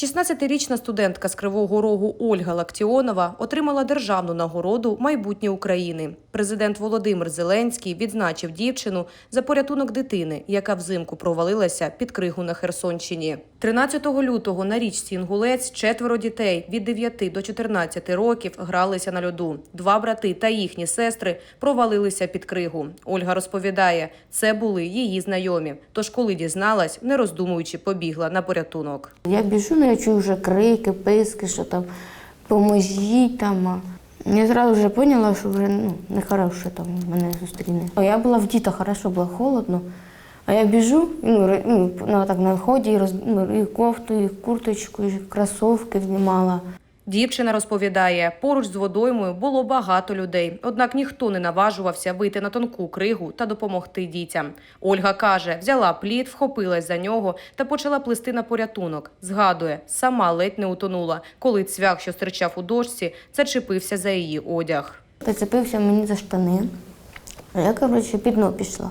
16-річна студентка з Кривого Рогу Ольга Лактіонова отримала державну нагороду майбутнє України. Президент Володимир Зеленський відзначив дівчину за порятунок дитини, яка взимку провалилася під кригу на Херсонщині. 13 лютого на річці Інгулець четверо дітей від 9 до 14 років гралися на льоду. Два брати та їхні сестри провалилися під кригу. Ольга розповідає, це були її знайомі. Тож, коли дізналась, не роздумуючи, побігла на порятунок. Я біжу, ну я чую вже крики, писки, що там поможіть там. Я зразу вже поняла, що вже ну, нехороше там мене зустріне. Я була в дітах, хорошо, було холодно. А я біжу, ну, ну, так, на вході і, роз, ну, і кофту, і курточку, і кросовки знімала. Дівчина розповідає, поруч з водоймою було багато людей, однак ніхто не наважувався вийти на тонку кригу та допомогти дітям. Ольга каже, взяла плід, вхопилась за нього та почала плисти на порятунок. Згадує, сама ледь не утонула, коли цвях, що стирчав у дошці, зачепився за її одяг. Прицепився мені за штани. Я, коротше, під дно пішла.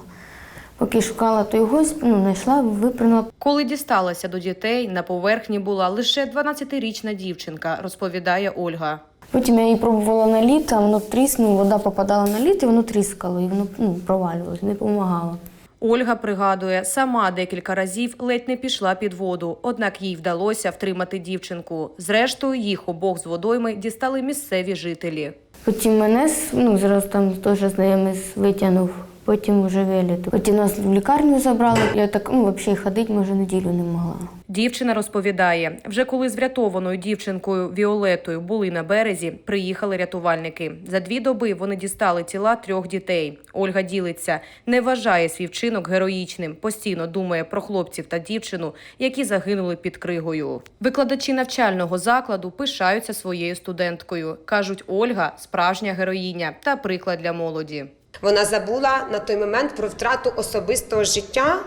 Поки шукала той гость, ну, знайшла, випрыгнула. Коли дісталася до дітей, на поверхні була лише 12-річна дівчинка, розповідає Ольга. Потім я її пробувала на лід, а воно тріснуло, вода попадала на лід, і воно тріскало, і воно ну, провалювалося, не допомагало. Ольга пригадує, сама декілька разів ледь не пішла під воду, однак їй вдалося втримати дівчинку. Зрештою, їх обох з водойми дістали місцеві жителі. Потім мене ну, зараз там теж знайомий витягнув, потім вже виліт. Потім нас в лікарню забрали. Я так ну, взагалі ходити може неділю не могла. Дівчина розповідає, вже коли з врятованою дівчинкою Віолетою були на березі, приїхали рятувальники. За дві доби вони дістали тіла трьох дітей. Ольга ділиться, не вважає свій вчинок героїчним, постійно думає про хлопців та дівчину, які загинули під кригою. Викладачі навчального закладу пишаються своєю студенткою. кажуть, Ольга справжня героїня та приклад для молоді. Вона забула на той момент про втрату особистого життя.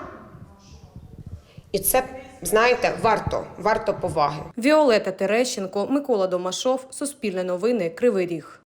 І це, знаєте, варто, варто поваги. Віолета Терещенко, Микола Домашов, Суспільне новини, Кривий Ріг.